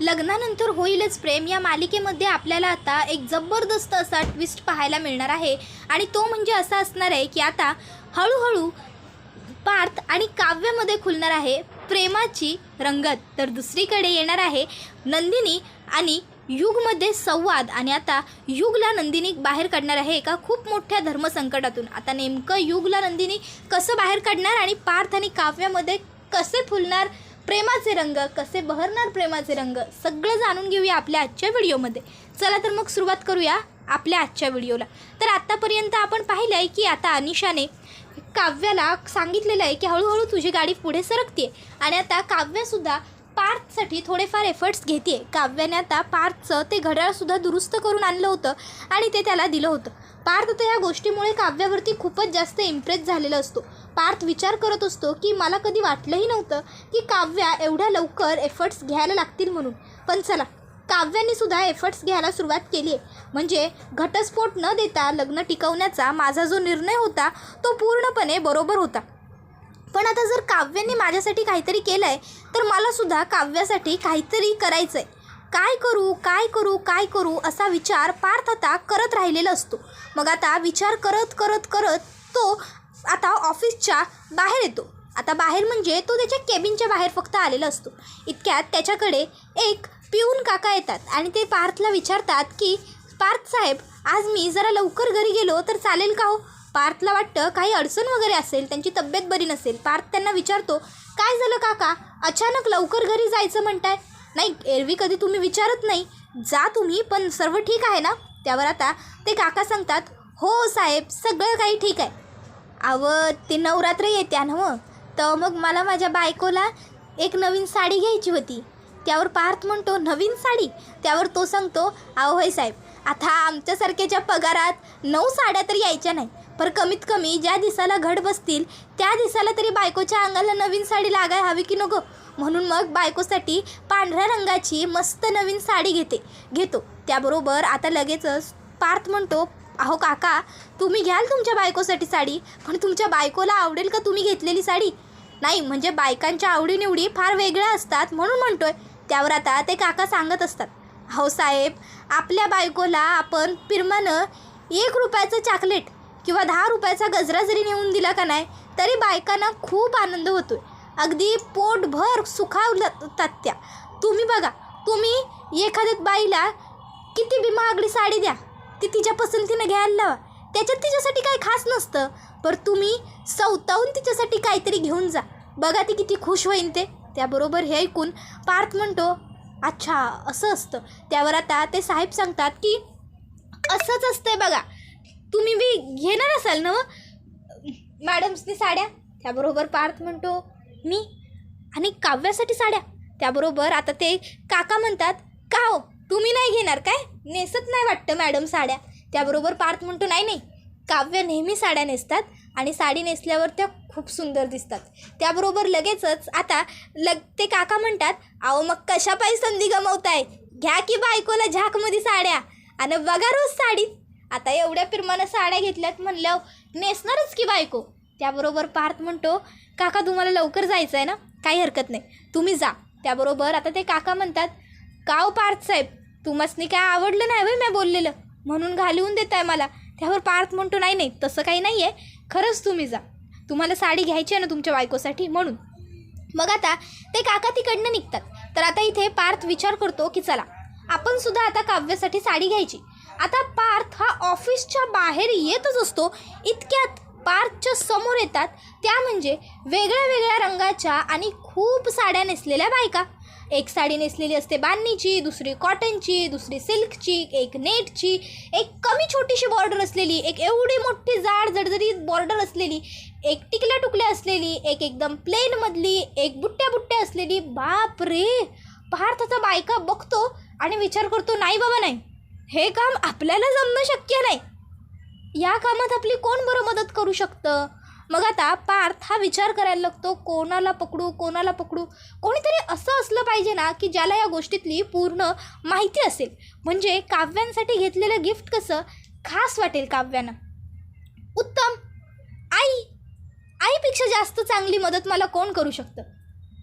लग्नानंतर होईलच प्रेम. या मालिकेमध्ये आपल्याला आता एक जबरदस्त असा ट्विस्ट पाहायला मिळणार आहे. आणि तो म्हणजे असा असणार आहे की आता हळूहळू पार्थ आणि काव्यामध्ये खुलणार आहे प्रेमाची रंगत. तर दुसरीकडे येणार आहे नंदिनी आणि युगमध्ये संवाद. आणि आता युगला नंदिनी बाहेर काढणार आहे एका खूप मोठ्या धर्मसंकटातून. आता नेमकं युगला नंदिनी कसं बाहेर काढणार आणि पार्थ आणि काव्यामध्ये कसे फुलणार प्रेमाचे रंग कसे बहरणार प्रेमाचे रंग सगळं जाणून घेऊया आपल्या आजच्या व्हिडिओमध्ये. चला तर मग सुरुवात करूया आपल्या आजच्या व्हिडिओला. तर आत्तापर्यंत आपण पाहिलं आहे की आता अनिशाने काव्याला सांगितलेलं आहे की हळूहळू तुझी गाडी पुढे सरकते आणि आता काव्यसुद्धा पार्थसाठी थोडेफार एफर्ट्स घेते काव्याने आता पार्थचं ते घड्याळसुद्धा दुरुस्त करून आणलं होतं आणि ते त्याला दिलं होतं. पार्थ तर ह्या गोष्टीमुळे काव्यावरती खूपच जास्त इम्प्रेस झालेला असतो. पार्थ विचार करत असतो की मला कधी वाटलंही नव्हतं की काव्या एवढ्या लवकर एफर्ट्स घ्यायला लागतील म्हणून. पण चला काव्याने सुद्धा एफर्ट्स घ्यायला सुरुवात केली आहे म्हणजे घटस्फोट न देता लग्न टिकवण्याचा माझा जो निर्णय होता तो पूर्णपणे बरोबर होता. पण आता जर काव्याने माझ्यासाठी काहीतरी केलं आहे तर मला सुद्धा काव्यासाठी काहीतरी करायचं आहे काय करू काय करू काय करू असा विचार पार्थ आता करत राहिलेला असतो. मग आता विचार करत करत करत तो आता ऑफिसच्या बाहेर येतो. आता बाहेर म्हणजे तो त्याच्या केबिनच्या बाहेर फक्त आलेला असतो. इतक्यात त्याच्याकडे एक पिऊन काका येतात आणि ते पार्थला विचारतात की पार्थ साहेब आज मी जरा लवकर घरी गेलो तर चालेल का हो? पार्थला वाटतं काही अडचण वगैरे असेल त्यांची तब्येत बरी नसेल. पार्थ त्यांना विचारतो काय झालं काका? अचानक लवकर घरी जायचं म्हणताय? नाही एरवी कधी तुम्ही विचारत नाही. जा तुम्ही पण सर्व ठीक आहे ना? त्यावर आता ते काका सांगतात हो साहेब सगळं काही ठीक आहे. अव ते नवरात्र येत्या ना मग हो. तर मग मला माझ्या बायकोला एक नवीन साडी घ्यायची होती. त्यावर पार्थ म्हणतो नवीन साडी? त्यावर तो सांगतो अहो होय साहेब आता आमच्यासारख्याच्या पगारात नऊ साड्या तर यायच्या नाही पर कमीत कमी ज्या दिसाला घड बसतील त्या दिसाला तरी बायकोच्या अंगाला नवीन साडी लागाय हवी की नको? म्हणून मग बायकोसाठी पांढऱ्या रंगाची मस्त नवीन साडी घेते घेतो. त्याबरोबर आता लगेचच पार्थ म्हणतो अहो काका तुम्ही घ्याल तुमच्या बायकोसाठी साडी पण तुमच्या बायकोला आवडेल का तुम्ही घेतलेली साडी? नाही म्हणजे बायकांच्या आवडीनिवडी फार वेगळ्या असतात म्हणून म्हणतोय. त्यावर आता ते काका सांगत असतात. अहो साहेब आपल्या बायकोला आपण पिरमानं एक रुपयाचं चॉकलेट किंवा दहा रुपयाचा गजरा जरी नेऊन दिला का नाही तरी बायकांना खूप आनंद होतोय. अगदी पोटभर सुखावतात त्या. तुम्ही बघा तुम्ही एखाद्या बाईला किती बी महागडी साडी द्या. ते तिच्या पसंतीनं घ्यायला लावा. त्याच्यात तिच्यासाठी काही खास नसतं. पर तुम्ही सवतावून तिच्यासाठी काहीतरी घेऊन जा. बघा ती किती खुश होईन ते. त्याबरोबर हे ऐकून पार्थ म्हणतो अच्छा असं असतं. त्यावर आता ते साहेब सांगतात की असंच असतंय बघा. तुम्ही बी घेणार असाल ना मॅडम्सनी साड्या. त्याबरोबर पार्थ म्हणतो मी आणि काव्यासाठी साड्या. त्याबरोबर आता ते काका म्हणतात का हो? तुम्ही नाही घेणार काय? नेसत नाही वाटतं मॅडम साड्या. त्याबरोबर पार्थ म्हणतो नाही नाही काव्य नेहमी साड्या नेसतात आणि साडी नेसल्यावर त्या खूप सुंदर दिसतात. त्याबरोबर लगेचच आता लग ते काका म्हणतात अहो मग कशापायी संधी गमवताय? घ्या की बायकोला झाकमध्ये साड्या. आणि बघा रोज साडीत आता एवढ्या पिरमानं साड्या घेतल्यात म्हणल्यावर नेसणारच की बायको. त्याबरोबर पार्थ म्हणतो काका तुम्हाला लवकर जायचं आहे ना? काही हरकत नाही. तुम्ही जा. त्याबरोबर आता ते काका म्हणतात काव हो पार्थ साहेब? तुम्हासनी काय आवडलं नाही होय मी बोललेलं. म्हणून घालवून देत आहे मला. त्यावर पार्थ म्हणतो नाही नाही तसं काही नाही आहे खरंच तुम्ही जा. तुम्हाला साडी घ्यायची आहे ना तुमच्या बायकोसाठी म्हणून. मग आता ते काका तिकडनं निघतात. तर आता इथे पार्थ विचार करतो की चला आपण सुद्धा आता काव्यासाठी साडी घ्यायची. आता पार्थ हा ऑफिसच्या बाहेर येतच असतो. इतक्यात पार्थच्या समोर येतात. त्या म्हणजे वेगळ्या वेगळ्या रंगाच्या आणि खूप साड्या नेसलेल्या बायका. एक साडी नेसलेली असते बांधणीची दुसरी कॉटनची दुसरी सिल्कची एक नेटची एक कमी छोटीशी बॉर्डर असलेली एक एवढी मोठी जाड जडजडीत बॉर्डर असलेली एक टिकल्या टुकल्या असलेली एक एकदम प्लेनमधली एक बुट्ट्या बुट्ट्या असलेली. बाप रे भारताचा बायका बघतो आणि विचार करतो नाही बाबा नाही. हे काम आपल्याला जमणं शक्य नाही. या कामात आपली कोण बरं मदत करू शकतं? मग आता पार्थ हा विचार करायला लागतो कोणाला पकडू कोणाला पकडू? कोणीतरी असं असलं पाहिजे ना की ज्याला या गोष्टीतली पूर्ण माहिती असेल. म्हणजे काव्यांसाठी घेतलेलं गिफ्ट कसं? खास वाटेल काव्यानं. उत्तम! आई! आईपेक्षा जास्त चांगली मदत मला कोण करू शकतं?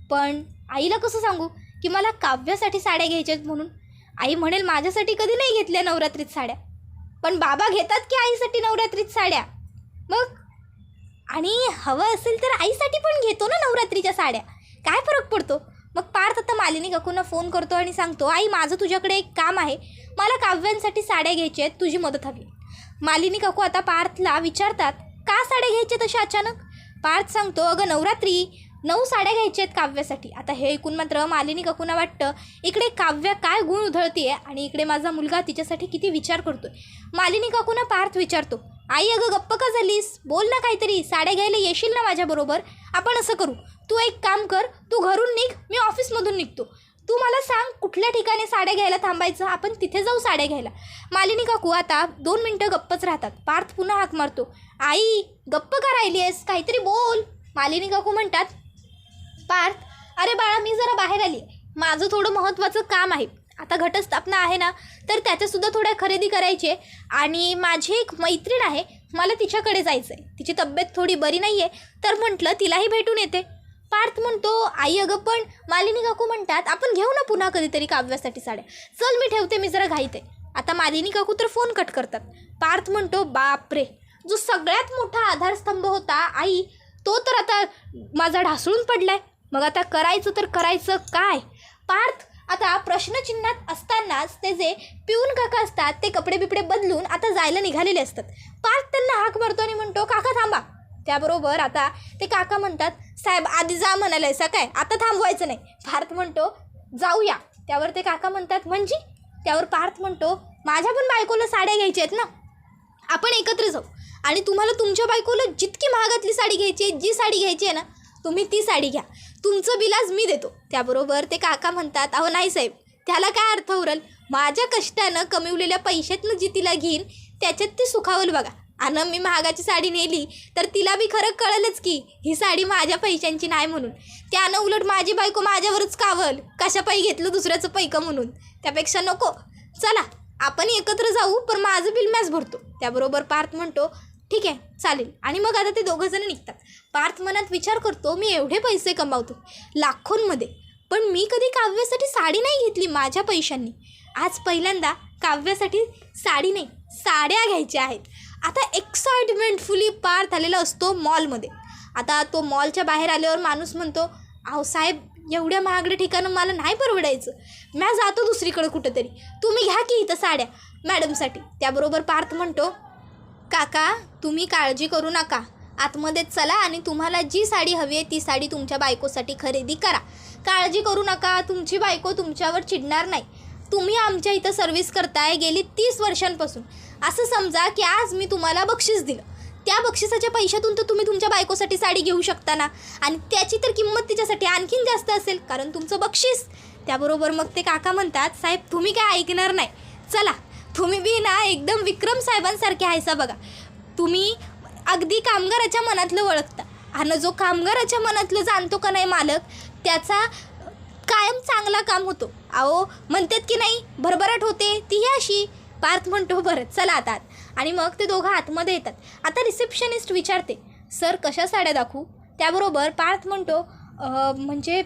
पण आईला कसं सांगू की मला काव्यासाठी साड्या घ्यायच्या आहेत म्हणून? आई म्हणेल माझ्यासाठी कधी नाही घेतल्या नवरात्रीत साड्या? पण बाबा घेतात की आईसाठी नवरात्रीत साड्या? मग आणि हवं असेल तर आईसाठी पण घेतो ना नवरात्रीच्या साड्या. काय फरक पडतो? मग पार्थ आता मालिनी काकूंना फोन करतो आणि सांगतो आई माझं तुझ्याकडे एक काम आहे. मला काव्यांसाठी साड्या घ्यायच्या आहेत तुझी मदत हवी. मालिनी काकू आता पार्थला विचारतात का साड्या घ्यायच्या तशा अचानक? पार्थ सांगतो अगं नवरात्री नऊ साड्या घ्यायच्या आहेत काव्यासाठी. आता हे ऐकून मात्र मालिनी काकूंना वाटतं इकडे काव्या काय गुण उधळतीये आणि इकडे माझा मुलगा तिच्यासाठी किती विचार करतोय. मालिनी काकूंना पार्थ विचारतो आई अगं गप्प का झालीस? बोल ना काहीतरी. साड्या घ्यायला येशील ना माझ्याबरोबर आपण असं करू. तू एक काम कर तू घरून निघ मी ऑफिसमधून निघतो. तू मला सांग कुठल्या ठिकाणी साड्या घ्यायला थांबायचं? आपण तिथे जाऊ साड्या घ्यायला. मालिनी काकू आता दोन मिनटं गप्पच राहतात. पार्थ पुन्हा हाक मारतो. आई गप्प का राहिली आहेस काहीतरी बोल. मालिनी काकू म्हणतात पार्थ अरे बाळा मी जरा बाहेर आली माझं थोडं महत्त्वाचं काम आहे. आता घटस्थापना आहे ना तर त्याच्यासुद्धा थोड्या खरेदी करायचे. आणि माझी एक मैत्रीण आहे मला तिच्याकडे जायचं आहे तिची तब्येत थोडी बरी नाही आहे तर म्हटलं तिलाही भेटून येते. पार्थ म्हणतो आई अगं पण मालिनी काकू म्हणतात आपण घेऊ ना पुन्हा कधीतरी काव्यासाठी साड्या. चल मी ठेवते मी जरा घाईते. आता मालिनी काकू तर फोन कट करतात. पार्थ म्हणतो बापरे जो सगळ्यात मोठा आधारस्तंभ होता आई तो तर आता माझा ढासळून पडलाय. मग आता करायचं तर करायचं काय? पार्थ आता प्रश्नचिन्हात असतानाच ते जे पिऊन काका असतात ते कपडे बिपडे बदलून आता जायला निघालेले असतात. पार्थ त्यांना हाक मारतो आणि म्हणतो काका थांबा. त्याबरोबर आता ते काका म्हणतात साहेब आधी जा म्हणाले सा काय? आता थांबवायचं नाही. पार्थ म्हणतो जाऊया. त्यावर ते काका म्हणतात म्हणजे? त्यावर पार्थ म्हणतो माझ्या पण बायकोला साड्या घ्यायच्या आहेत ना? आपण एकत्र जाऊ. आणि तुम्हाला तुमच्या बायकोला जितकी महागातली साडी घ्यायची आहे जी साडी घ्यायची आहे ना तुम्ही ती साडी घ्या. तुमचं बिल आज मी देतो. त्याबरोबर ते काका म्हणतात अहो नाही साहेब त्याला काय अर्थ उरल? माझ्या कष्टानं कमवलेल्या पैशातनं जी तिला घेईन त्याच्यात ती सुखावल बघा. आणि मी महागाची साडी नेली तर तिला बी खरं कळलंच की ही साडी माझ्या पैशांची नाही म्हणून. त्यानं उलट माझी बायको माझ्यावरच कावल. कशा पायी घेतलं दुसऱ्याचं पैकं म्हणून? त्यापेक्षा नको. चला आपण एकत्र जाऊ पण माझं बिल मॅच भरतो. त्याबरोबर पार्थ म्हणतो ठीक आहे चालेल. आणि मग आता ते दोघंजणं निघतात. पार्थ मनात विचार करतो मी एवढे पैसे कमावतो. लाखोंमध्ये. पण मी कधी काव्यासाठी साडी नाही घेतली माझ्या पैशांनी. आज पहिल्यांदा काव्यासाठी साडी नाही साड्या घ्यायच्या आहेत. आता एक्साइटमेंटफुली पार्थ आलेला असतो मॉलमध्ये आता तो मॉलच्या बाहेर आल्यावर माणूस म्हणतो अहो साहेब एवढ्या महागड्या ठिकाणं मला नाही परवडायचं. म्या जातो दुसरीकडे कुठंतरी. तुम्ही घ्या की इथं साड्या मॅडमसाठी. त्याबरोबर पार्थ म्हणतो काका तुम्ही काळजी करू नका. आतमध्ये चला आणि तुम्हाला जी साडी हवी आहे ती साडी तुमच्या बायकोसाठी खरेदी करा. काळजी करू नका तुमची बायको तुमच्यावर चिडणार नाही. तुम्ही आमच्या इथं सर्व्हिस करताय गेली तीस वर्षांपासून. असं समजा की आज मी तुम्हाला बक्षीस दिलं. त्या बक्षिसाच्या पैशातून तर तुम्ही तुमच्या बायकोसाठी साडी घेऊ शकता ना? आणि त्याची तर किंमत तिच्यासाठी आणखीन जास्त असेल कारण तुमचं बक्षीस. त्याबरोबर मग ते काका म्हणतात साहेब तुम्ही काय ऐकणार नाही. चला. तुम्ही बी ना एकदम विक्रम साहेबांसारखे आहेसा बघा. तुम्ही अगदी कामगाराच्या मनातलं ओळखता. आणि जो कामगाराच्या मनातलं जाणतो का नाही मालक त्याचा कायम चांगला काम होतो. अहो म्हणतात की नाही भरभराट होते ती अशी. पार्थ म्हणतो बरं चला आता. आणि मग ते दोघं आतमध्ये येतात. आता रिसेप्शनिस्ट विचारते सर कशा साड्या दाखवू? त्याबरोबर पार्थ म्हणतो म्हणजे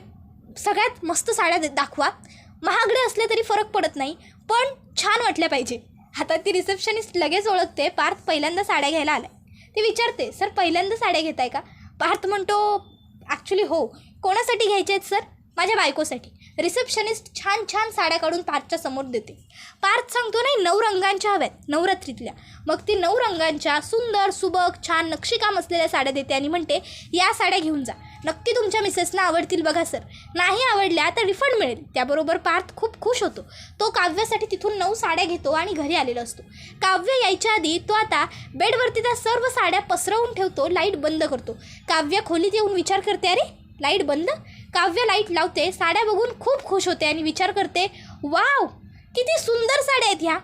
सगळ्यात मस्त साड्या दाखवा. महागडे असल्या तरी फरक पडत नाही पण छान वाटल्या पाहिजे. आता ती रिसेप्शनिस्ट लगेच ओळखते. पार्थ पहिल्यांदा साड्या घ्यायला आलाय. ती विचारते सर पहिल्यांदा साड्या घेताय का? पार्थ म्हणतो ॲक्च्युली हो. कोणासाठी घ्यायच्या आहेत सर? माझ्या बायकोसाठी. रिसेप्शनिस्ट छान छान साड्या काढून पार्थच्या समोर देते. पार्थ सांगतो नाही नऊ रंगांच्या हव्यात. नवरात्रीतल्या. मग ती नऊ रंगांच्या सुंदर सुबक छान नक्षीकाम असलेल्या साड्या देते आणि म्हणते या साड्या घेऊन जा. नक्की तुमच्या मिसेसला आवडतील बघा सर. नाही आवडल्या तर रिफंड मिळेल. त्याबरोबर पार्थ खूप खुश होतो. तो काव्यासाठी तिथून नऊ साड्या घेतो आणि घरी आलेला असतो. काव्य यायच्या आधी तो आता बेडवरती त्या सर्व साड्या पसरवून ठेवतो लाइट बंद करतो. काव्य खोलीत येऊन विचार करते अरे लाइट बंद? काव्य लाइट लावते साड्या बघून खूप खुश होते आणि विचार करते वाव किती सुंदर साड्या आहेत ह्या.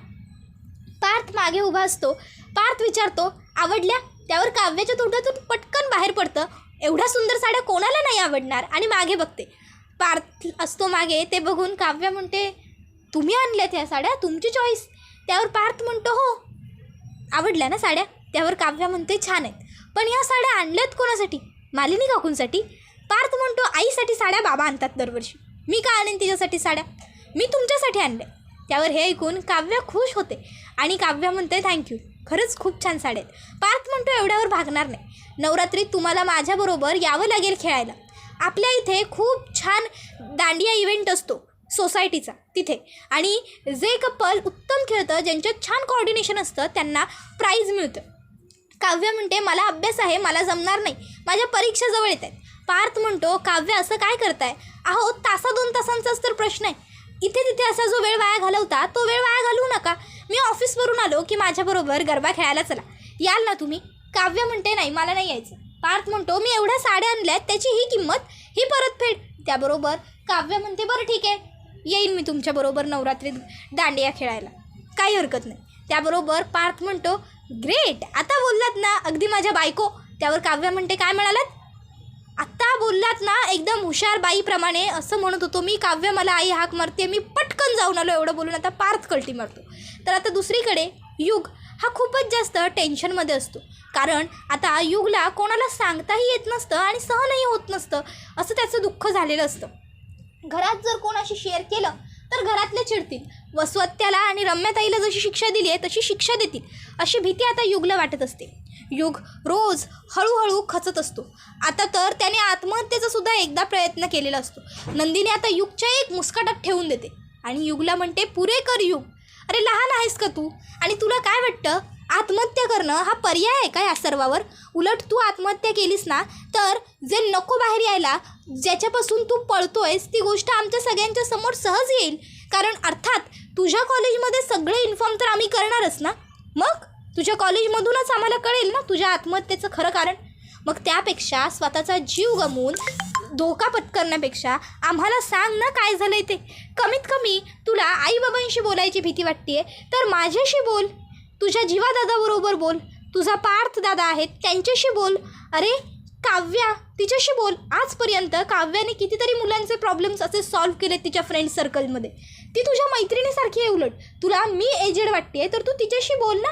पार्थ मागे उभा असतो. पार्थ विचारतो आवडल्या? त्यावर काव्याच्या तोंडातून पटकन बाहेर पडतं. एवढ्या सुंदर साड्या कोणाला नाही आवडणार? आणि मागे बघते. पार्थ असतो मागे ते बघून काव्य म्हणते तुम्ही आणल्यात ह्या साड्या? तुमची चॉईस त्यावर पार्थ म्हणतो हो आवडल्या ना साड्या? त्यावर काव्या म्हणते छान आहेत. पण ह्या साड्या आणल्यात कोणासाठी? मालिनी काकूंसाठी? पार्थ म्हणतो आईसाठी साड्या बाबा आणतात दरवर्षी. मी का आणेन तिच्यासाठी साड्या? मी तुमच्यासाठी आणल्या. त्यावर हे ऐकून काव्य खुश होते. आणि काव्य म्हणते थँक्यू. खरंच खूप छान साड्या आहेत. पार्थ म्हणतो एवढ्यावर भागणार नाही. नवरात्रीत तुम्हाला माझ्याबरोबर यावं लागेल खेळायला. आपल्या इथे खूप छान दांडिया इव्हेंट असतो सोसायटीचा तिथे. आणि जे कपल उत्तम खेळतं ज्यांच्यात छान कॉर्डिनेशन असतं त्यांना प्राईज मिळतं. काव्य म्हणते मला अभ्यास आहे मला जमणार नाही. माझ्या परीक्षा जवळ येत आहेत. पार्थ म्हणतो काव्य असं काय करताय? अहो तासा दोन तासांचाच तर प्रश्न आहे. इथे तिथे असा जो वेळ वाया घालवता तो वेळ वाया घालवू नका. मी ऑफिसवरून आलो की माझ्याबरोबर गरबा खेळायला चला. याल ना तुम्ही? काव्य म्हणते नाही मला नाही यायचं. पार्थ म्हणतो मी एवढ्या साड्या आणल्यात त्याची ही किंमत ही परतफेड त्याबरोबर काव्य म्हणते बरं ठीक आहे येईन मी तुमच्याबरोबर नवरात्रीत दांडिया खेळायला. काही हरकत नाही. त्याबरोबर पार्थ म्हणतो ग्रेट आता बोललात ना अगदी माझ्या बायको. त्यावर काव्य म्हणते काय म्हणालात? आत्ता बोललात ना एकदम हुशार बाईप्रमाणे असं म्हणत होतो मी. काव्य मला आई हाक मारते मी पटकन जाऊन आलो एवढं बोलून आता पार्थ कल्टी मारतो. तर आता दुसरीकडे युग हा खूपच जास्त टेन्शनमध्ये असतो. कारण आता युगला कोणाला सांगताही येत नसतं आणि सहनही होत नसतं असं त्याचं दुःख झालेलं असतं. घरात जर कोणाशी शेअर केलं तर घरातले चिडतील. वसवत्याला आणि रम्याताईला जशी शिक्षा दिली आहे तशी शिक्षा देतील अशी भीती आता युगला वाटत असते. युग रोज हळूहळू खचत असतो. आता तर त्याने आत्महत्येचा सुद्धा एकदा प्रयत्न केलेला असतो. नंदिनी आता युगच्या एक मुस्काटात ठेवून देते. आणि युगला म्हणते पुरे कर युग अरे लहान आहेस का तू? आणि तुला काय वाटतं? आत्महत्या करणं हा पर्याय आहे का या सर्वावर? उलट तू आत्महत्या केलीस ना तर जे नको बाहेर यायला ज्याच्यापासून तू पळतोयस ती गोष्ट आमच्या सगळ्यांच्या समोर सहज येईल. कारण अर्थात तुझ्या कॉलेजमध्ये सगळे इन्फॉर्म तर आम्ही करणारच ना? मग? तुझ्या कॉलेजमधूनच आम्हाला कळेल ना तुझ्या आत्महत्येचं खरं कारण? मग त्यापेक्षा स्वतःचा जीव गमवून धोका पत्करण्यापेक्षा आम्हाला सांग ना काय झालंय ते. कमीत कमी तुला आईबाबांशी बोलायची भीती वाटते तर माझ्याशी बोल. तुझ्या जीवादादाबरोबर बोल. तुझा पार्थ दादा आहेत त्यांच्याशी बोल. अरे काव्या तिच्याशी बोल. आजपर्यंत काव्याने कितीतरी मुलांचे प्रॉब्लेम्स असे सॉल्व्ह केले तिच्या फ्रेंड सर्कलमध्ये ती तुझ्या मैत्रिणीसारखी आहे उलट. तुला मी एजेड वाटते तर तू तिच्याशी बोल ना.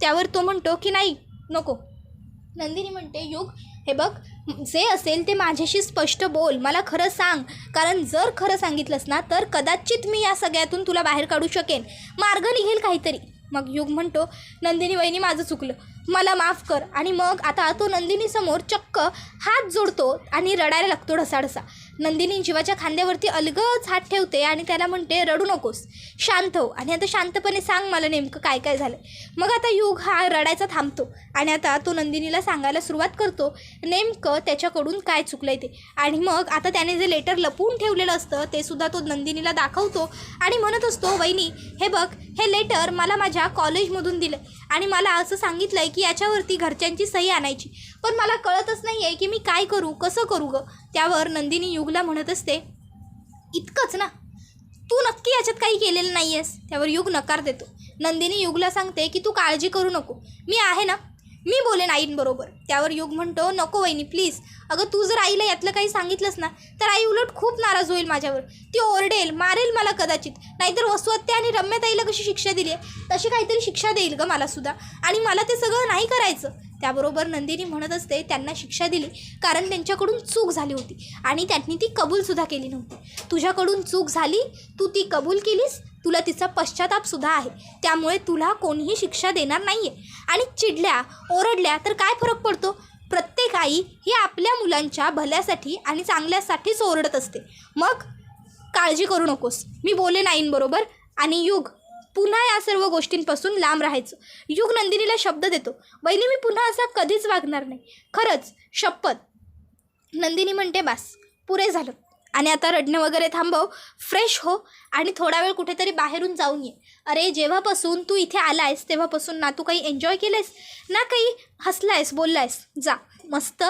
त्यावर तो म्हणतो की नाही नको. नंदिनी म्हणते युग हे बघ जे असेल ते माझ्याशी स्पष्ट बोल. मला खरं सांग. कारण जर खरं सांगितलंस ना तर कदाचित मी या सगळ्यातून तुला बाहेर काढू शकेन. मार्ग निघेल काहीतरी. मग युग म्हणतो नंदिनी वहिनी माझं चुकलं. मला माफ कर. आणि मग आता तो नंदिनीसमोर चक्क हात जोडतो आणि रडायला लागतो ढसाढसा. नंदिनी जीवाच्या खांद्यावरती अलगच हात ठेवते आणि त्याला म्हणते रडू नकोस शांत हो. आणि आता शांतपणे सांग मला नेमकं काय काय झालं मग आता युग हा रडायचा थांबतो आणि आता तो नंदिनीला सांगायला सुरुवात करतो नेमकं त्याच्याकडून काय चुकलं ते? आणि मग आता त्याने जे लेटर लपवून ठेवलेलं असतं ते सुद्धा तो नंदिनीला दाखवतो आणि म्हणत असतो वहिनी हे बघ हे लेटर मला माझ्या कॉलेजमधून दिलं. आणि मला असं सांगितलं आहे की याच्यावरती घरच्यांची सही आणायची. पण मला कळतच नाही आहे की मी काय करू कसं करू गं? त्यावर नंदिनी युगला म्हणत असते इतकंच ना? तू नक्की याच्यात काही केलेलं नाही आहेस त्यावर युग नकार देतो. नंदिनी युगला सांगते की तू काळजी करू नको. मी आहे ना मी बोलेन आईंबरोबर. त्यावर योग म्हणतो नको वहिनी प्लीज अगं तू जर आईला यातलं काही सांगितलंस ना तर आई उलट खूप नाराज होईल माझ्यावर. ती ओरडेल मारेल मला कदाचित. नाहीतर वसुहत्या आणि रम्यताईला कशी शिक्षा दिली आहे? तशी काहीतरी शिक्षा देईल गं मलासुद्धा आणि मला ते सगळं नाही करायचं. त्याबरोबर नंदिनी म्हणत असते त्यांना शिक्षा दिली कारण त्यांच्याकडून चूक झाली होती आणि त्यांनी ती कबूलसुद्धा केली नव्हती. तुझ्याकडून चूक झाली तू ती कबूल केलीस तुला तिचा पश्चातापसुद्धा आहे. त्यामुळे तुला कोणीही शिक्षा देणार नाही आहे आणि चिडल्या ओरडल्या तर काय फरक पडतो? प्रत्येक आई ही आपल्या मुलांच्या भल्यासाठी आणि चांगल्यासाठीच ओरडत असते. मग काळजी करू नकोस. मी बोलेन आईंबरोबर आणि युग पुन्हा या सर्व गोष्टींपासून लांब राहायचं. युग नंदिनीला शब्द देतो. वहिनी मी पुन्हा असा कधीच वागणार नाही. खरंच शपथ. नंदिनी म्हणते बास पुरे झालं. आणि आता रडणं वगैरे थांबव. फ्रेश हो. आणि थोडा वेळ कुठेतरी बाहेरून जाऊन ये. अरे जेव्हापासून तू इथे आला आहेस तेव्हापासून ना तू काही एन्जॉय केलंयस? ना काही हसला आहेस बोलला बोललायस? जा. मस्त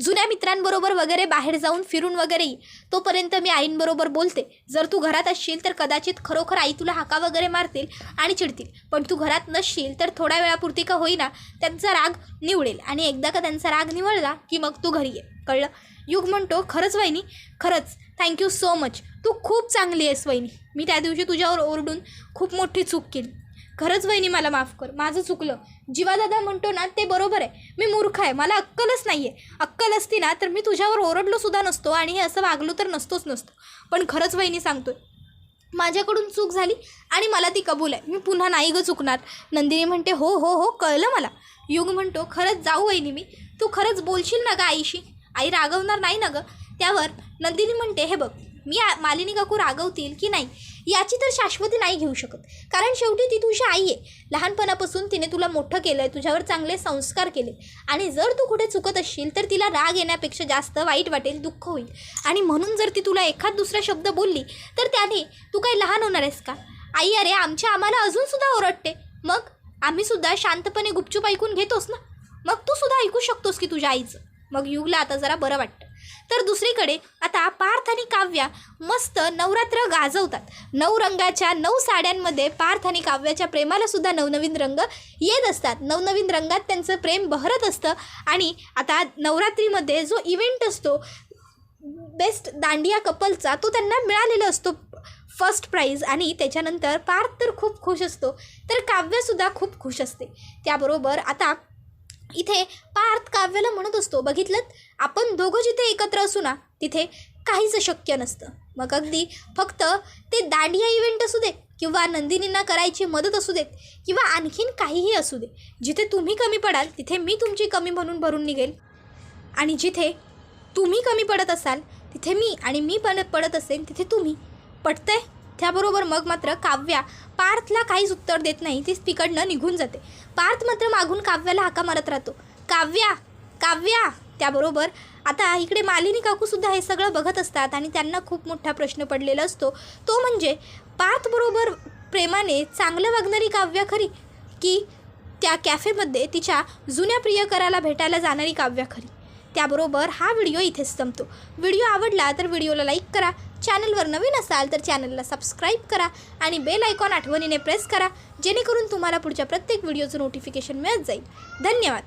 जुन्या मित्रांबरोबर वगैरे बाहेर जाऊन फिरून वगैरे ये. तोपर्यंत मी आईंबरोबर बोलते. जर तू घरात असशील तर कदाचित खरोखर आई तुला हाका वगैरे मारतील आणि चिडतील. पण तू घरात नसशील तर थोड्या वेळापुरती का होईना त्यांचा राग निवडेल आणि एकदा का त्यांचा राग निवडला की मग तू घरी ये. कळलं? युग म्हणतो खरंच वहिनी? खरंच. थँक्यू सो मच तू खूप चांगली आहेस वहिनी. मी त्या दिवशी तुझ्यावर ओरडून खूप मोठी चूक केली. खरंच वहिनी मला माफ कर. माझं चुकलं. जीवादादा म्हणतो ना ते बरोबर आहे. मी मूर्ख आहे. मला अक्कलच नाही आहे अक्कल असती ना तर मी तुझ्यावर ओरडलो सुद्धा नसतो आणि हे असं वागलो तर नसतोच नसतो. पण खरंच वहिनी सांगतोय माझ्याकडून चूक झाली आणि मला ती कबूल आहे. मी पुन्हा नाही ग चुकणार. नंदिनी म्हणते हो हो हो कळलं मला. युग म्हणतो खरंच जाऊ वहिनी मी. तू खरंच बोलशील ना ग आईशी? आई रागवणार नाही ना ग. त्यावर नंदिनी म्हणते हे बघ मी मालिनी काकू रागवतील की नाही याची तर शाश्वती नाही घेऊ शकत. कारण शेवटी ती तुझी आई आहे. लहानपणापासून तिने तुला मोठं केलं आहे तुझ्यावर चांगले संस्कार केले. आणि जर तू कुठे चुकत असशील तर तिला राग येण्यापेक्षा जास्त वाईट वाटेल दुःख होईल. आणि म्हणून जर ती तुला एखाद दुसरा शब्द बोलली तर त्याने तू काही लहान होणार आहेस का? आई अरे आमच्या आम्हाला अजूनसुद्धा ओरडते. मग? आम्हीसुद्धा शांतपणे गुपचूप ऐकून घेतोस ना? मग तू सुद्धा ऐकू शकतोस की तुझ्या आईचं. मग युगला आता जरा बरं वाटतं. तर दुसरीकडे आता पार्थ आणि काव्या मस्त नवरात्र गाजवतात. नऊ रंगाच्या नऊ साड्यांमध्ये पार्थ आणि काव्याच्या प्रेमाला सुद्धा नवनवीन रंग येत असतात. नवनवीन रंगात त्यांचं प्रेम बहरत असतं आणि आता नवरात्रीमध्ये जो इव्हेंट असतो बेस्ट दांडिया कपलचा तो त्यांना मिळालेला असतो फर्स्ट प्राईज आणि त्याच्यानंतर पार्थ तर खूप खुश असतो. तर काव्यसुद्धा खूप खुश असते. त्याबरोबर आता इथे पार्थ काव्याला म्हणत असतो. बघितलं आपण दोघं जिथे एकत्र असू ना तिथे काहीच शक्य नसतं. मग अगदी फक्त ते दांडिया इव्हेंट असू दे किंवा नंदिनींना करायची मदत असू देत किंवा आणखीन काहीही असू दे जिथे तुम्ही कमी पडाल तिथे मी तुमची कमी म्हणून भरून निघेल. आणि जिथे तुम्ही कमी पडत असाल तिथे मी आणि मी पण पडत असेल तिथे तुम्ही. पटतंय? त्याबरोबर मग मात्र काव्या पार्थला काहीच उत्तर देत नाही. ती तिकडनं निघून जाते. पार्थ मात्र मागून काव्याला हाका मारत राहतो. काव्या काव्या! त्याबरोबर आता इकडे मालिनी काकूसुद्धा हे सगळं बघत असतात आणि त्यांना खूप मोठा प्रश्न पडलेला असतो. तो म्हणजे पार्थबरोबर प्रेमाने चांगलं वागणारी काव्या खरी की त्या कॅफेमध्ये तिच्या जुन्या प्रियकराला भेटायला जाणारी काव्या खरी? त्याबरोबर हा व्हिडिओ इथेच संपतो. व्हिडिओ आवडला तर व्हिडिओला लाईक करा. चॅनलवर नवीन असाल तर चॅनलला सबस्क्राईब करा आणि बेल आयकॉन आठवणीने प्रेस करा जेणेकरून तुम्हाला पुढच्या प्रत्येक व्हिडिओचं नोटिफिकेशन मिळत जाईल. धन्यवाद.